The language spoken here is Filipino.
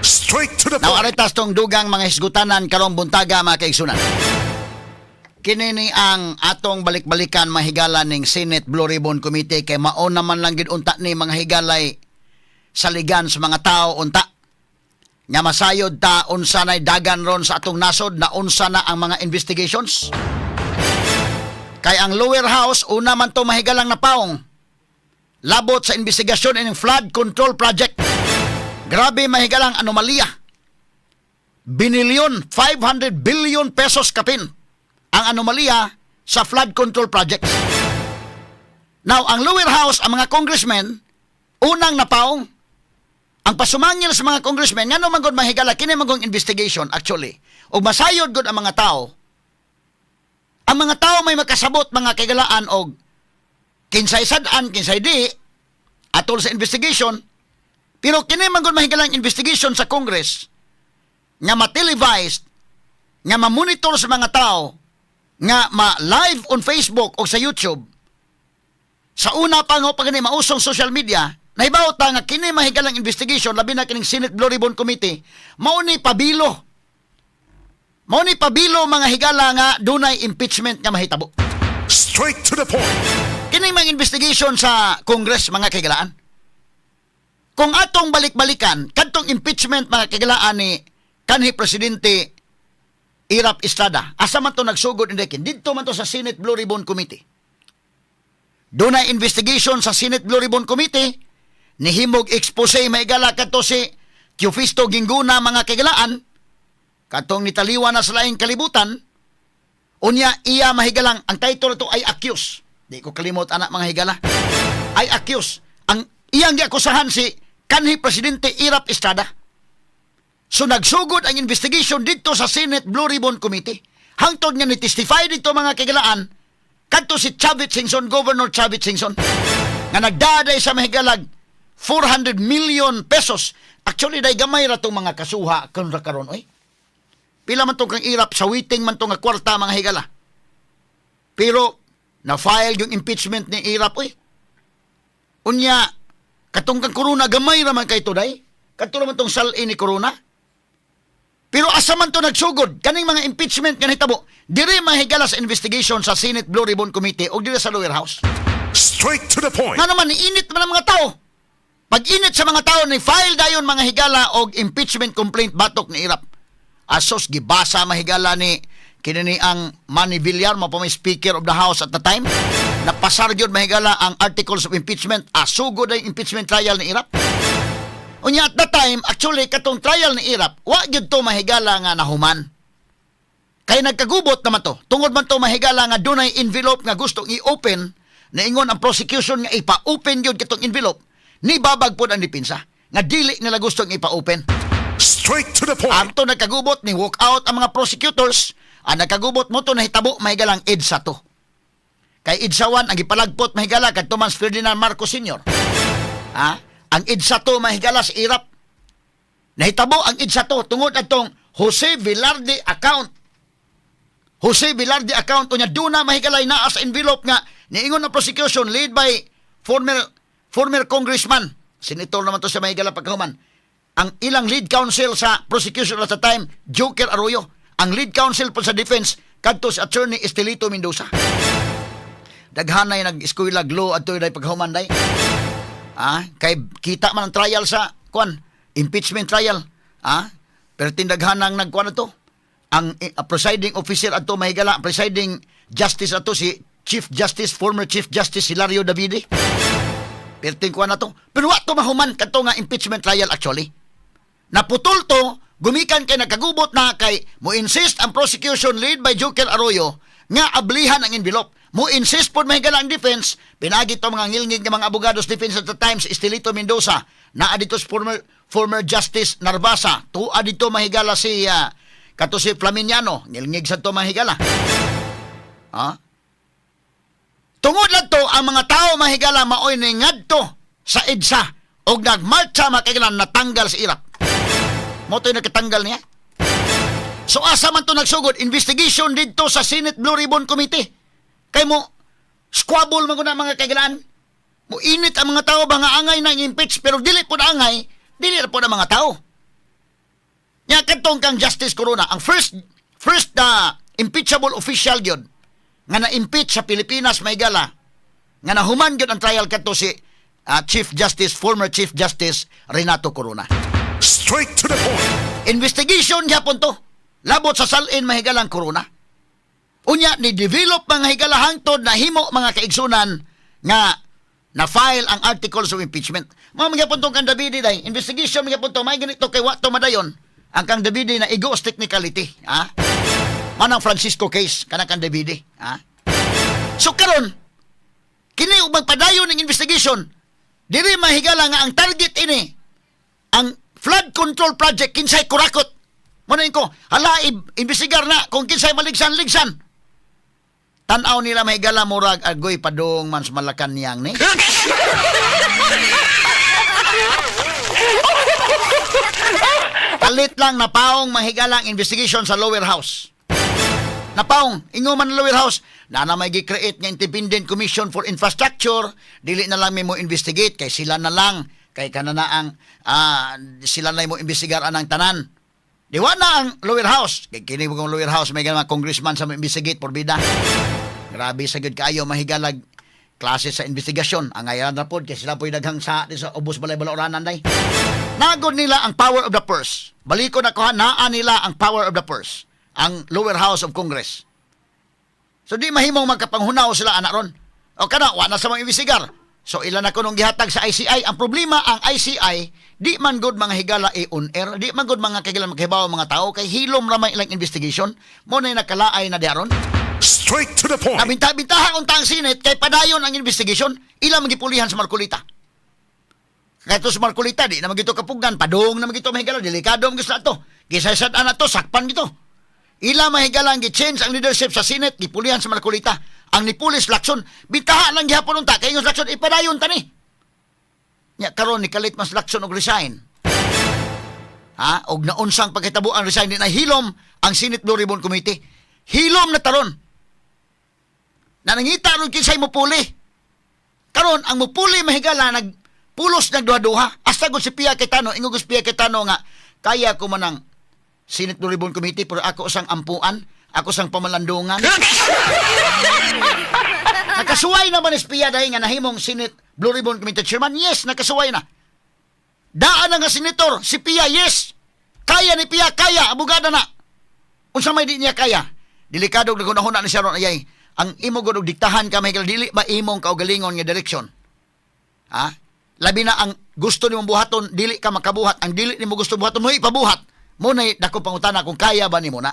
Straight to the point. aritas tong dugang mga hisgutanan karong buntaga mga kaigsunan. Kini ni ang atong balik-balikan mahigala ning Senate Blue Ribbon Committee kay mao naman lang gid unta ni mga higalay saligan sa mga tao unta. Nga masayod ta unsa nay dagan ron sa atong nasod na unsa na ang mga investigations. Kay ang lower house una man to mahigalang napaong labot sa investigasyon ining flood control project. Grabe mahigalang anomalya. Binilyon 500 billion pesos kapin ang anomalya sa flood control projects. Now, ang lower house, ang mga congressmen, unang napaong, ang pasumangil sa mga congressmen, nga naman gud mahigala, kini magong investigation actually, o masayod gud ang mga tao, ang mga tao may makasabot mga kagalaan og kinsay sadaan, kinsay di, atol sa investigation, pero kini man gud mahigalang investigation sa Congress, nga ma-televised, nga ma-monitor sa mga tao, nga ma-live on Facebook o sa YouTube, sa una pa nga pag mausong social media, nahibaw ta nga kini mahigalang investigation, labi na kining Senate Blue Ribbon Committee, mao ni pabilo. Mao ni pabilo mga higala nga dunay impeachment nga mahitabo. Straight to the point. Kini mga investigation sa Congress mga kagalaan. Kung atong balik-balikan, kadtong impeachment mga kagalaan ni kanhi presidente Irap Estrada, asa man to nagsugod indekin, dito man to sa Senate Blue Ribbon Committee. Doon na investigation sa Senate Blue Ribbon Committee, nihimog expose maigala kadto si Teofisto Ginguna mga kagalaan, katong nitaliwa na sa laing kalibutan, unya iya mahigalang, ang title to ay accuse. Di ko kalimot anak mga higala. Ay accuse. Ang iyang giakusahan si kanhi Presidente Irap Estrada. So nagsugod ang investigation dito sa Senate Blue Ribbon Committee. Hangtod nga ni-testify dito mga kagalaan, kadto si Chavit Singson, Governor Chavit Singson, nga nagdaday sa mahigalag 400 million pesos. Actually, day gamay ra tong mga kasuha ra karon oy. Pila man tong kang irap sa waiting man tong kwarta mga higala. Pero na-file yung impeachment ni Irap oy. Unya katong kang corona gamay ra man kay today. Kadto man tong sal ni corona. Pero asa man to nagsugod kaning mga impeachment nga nahitabo diri mahigala sa investigation sa Senate Blue Ribbon Committee o diri sa lower house. Straight to the point. Nga naman niinit man ang mga tao. Pag init sa mga tao ni file dayon mga higala og impeachment complaint batok ni Irap. Asos gibasa mahigala ni kinini ang Manny Villar mo pa may speaker of the house at the time. Napasar gyud mahigala ang articles of impeachment asugod ay impeachment trial ni Irap. Unya at the time, actually, katong trial ni Irap, wa gyud to mahigala nga nahuman. Kay nagkagubot naman to. Tungod man to mahigala nga dunay envelope nga gusto i-open, naingon ang prosecution nga ipa-open gyud katong envelope, ni babag pod ang dipinsa. Nga dili nila gustong ipa-open. Straight to the point. Amto nagkagubot ni walk out ang mga prosecutors, ang nagkagubot mo to nahitabo mahigalang EDSA to. Kay 1 ang ipalagpot mahigala kadto man si Ferdinand Marcos Sr. Ha? Ang EDSA to mahigala sa Irap. Nahitabo ang EDSA to tungod atong Jose Velarde account. Jose Velarde account unya duna mahigalay naa sa envelope nga niingon ng prosecution led by former former congressman senator naman to sa mahigala pagkahuman ang ilang lead counsel sa prosecution at the time Joker Arroyo ang lead counsel po sa defense kadto si attorney Estelito Mendoza daghanay nag-eskwela law adto day pagkahuman day ah kay kita man ang trial sa kwan impeachment trial ah pero tindaghanang nagkuan na to ang eh, presiding officer ato mahigala presiding justice ato si Chief Justice former Chief Justice Hilario Davide Perting kuha na to. Pero wa to mahuman kadto nga impeachment trial actually. Naputol to, gumikan kay nagkagubot na kay mo insist ang prosecution led by Joker Arroyo nga ablihan ang envelope. Mo insist pod mahigala ang defense, pinagi to mga ngilngig nga mga abogados defense at the times Estelito Mendoza, na dito former former Justice Narvasa, tuwa dito mahigala si ah, kato si Flaminiano, ngilngig sa to mahigala. Ha? Tungod lang to, ang mga tao mahigala maoy ni ngadto sa EDSA o nagmarcha makigalan natanggal sa Iraq. Mo to'y nakatanggal niya. So asa man to nagsugod, investigation dito sa Senate Blue Ribbon Committee. Kay mo, squabble ko na mga kaigalaan. Mo init ang mga tao ba nga angay na impeach pero dili po na angay, dili na po na mga tao. kadtong kang Justice Corona, ang first first na impeachable official gyud nga na-impeach sa Pilipinas may gala nga nahuman gyud ang trial kadto si ah, Chief Justice former Chief Justice Renato Corona. Straight to the point. Investigation gyapon to. Labot sa salin mahigalang Corona. Unya ni develop mga higala hangtod na himo mga kaigsunan nga na file ang articles of impeachment. Mga mga puntong kang Davide day, investigation mga punto, may ganito kay Wato Madayon, ang kang Davide na igos technicality, ha? Manang Francisco case, kanang kang Davide, ha? So karon, kini ubang padayon ng investigation, diri mahigala nga ang target ini, ang flood control project kinsay kurakot. Muna ko, hala, i- imbestigar na kung kinsay maligsan-ligsan. Tanaw nila may gala murag agoy padong man sa malakan niyang ni. Kalit lang napaong mahigalang investigation sa lower house. Napaong, ingo man lower house, na na may gi-create nga independent commission for infrastructure, dili na lang may mo investigate kay sila na lang kay kanana ang ah, sila na mo investigar anang tanan. Diwa na ang lower house. Kay kini kong lower house may mga congressman sa mo investigate por bida. Grabe sa gud kayo mahigalag klase sa investigasyon. Ang ayan na pod kay sila po'y daghang sa sa ubos balay balaoranan day. Nagod nila ang power of the purse. Baliko na ko ha, naa nila ang power of the purse. Ang lower house of Congress. So di mahimong magkapanghunaw sila anak ron. O kana, wa na sa mga imbisigar. So ilan na ko nung gihatag sa ICI. Ang problema ang ICI, di man good mga higala e on air, di man good mga kagila maghibaw mga tao kay hilom ra may ilang investigation. Mo na nakalaay na diaron. Straight to the point. Nabinta-bintaha kung tang sinit kay padayon ang investigation, ilang magipulihan sa Marcolita. Kaya sa Marcolita, di naman gito kapugan, padong naman gito mahigala, delikado ang gusto na to. Gisasad na to, sakpan gito. Ila mahigala ang gi-change ang leadership sa Senate, gipulihan sa Marcolita. Ang ni Pulis Lacson, bintaha lang gihapon unta, kay yung Lacson, ipadayon tani. Nya karon ni kalit mas Lacson og resign. Ha? Og naunsang pagkitabo ang resign ni na hilom ang Senate Blue Ribbon Committee. Hilom na taron na nangita ron kinsay mo puli. Karon ang mupuli mahigala nag pulos nagduha-duha. Hasta gud si Pia Kitano, ingo si Pia Kitano nga kaya ko manang Senate Blue Ribbon Committee pero ako sang ampuan, ako sang pamalandungan. nakasuway naman si Pia dahil nga nahimong Senate Blue Ribbon Committee Chairman. Yes, nakasuway na. Daan na nga senator, si Pia, yes. Kaya ni Pia, kaya, abogada na. Unsa may di niya kaya? Delikado na kunahuna ni Sharon ayay. Ang imo gud diktahan ka may dili ba imong kaugalingon nga direksyon. Ha? Labi na ang gusto nimo buhaton, dili ka makabuhat. Ang dili nimo gusto buhaton mo ipabuhat. Mo na dako pangutana kung kaya ba nimo na.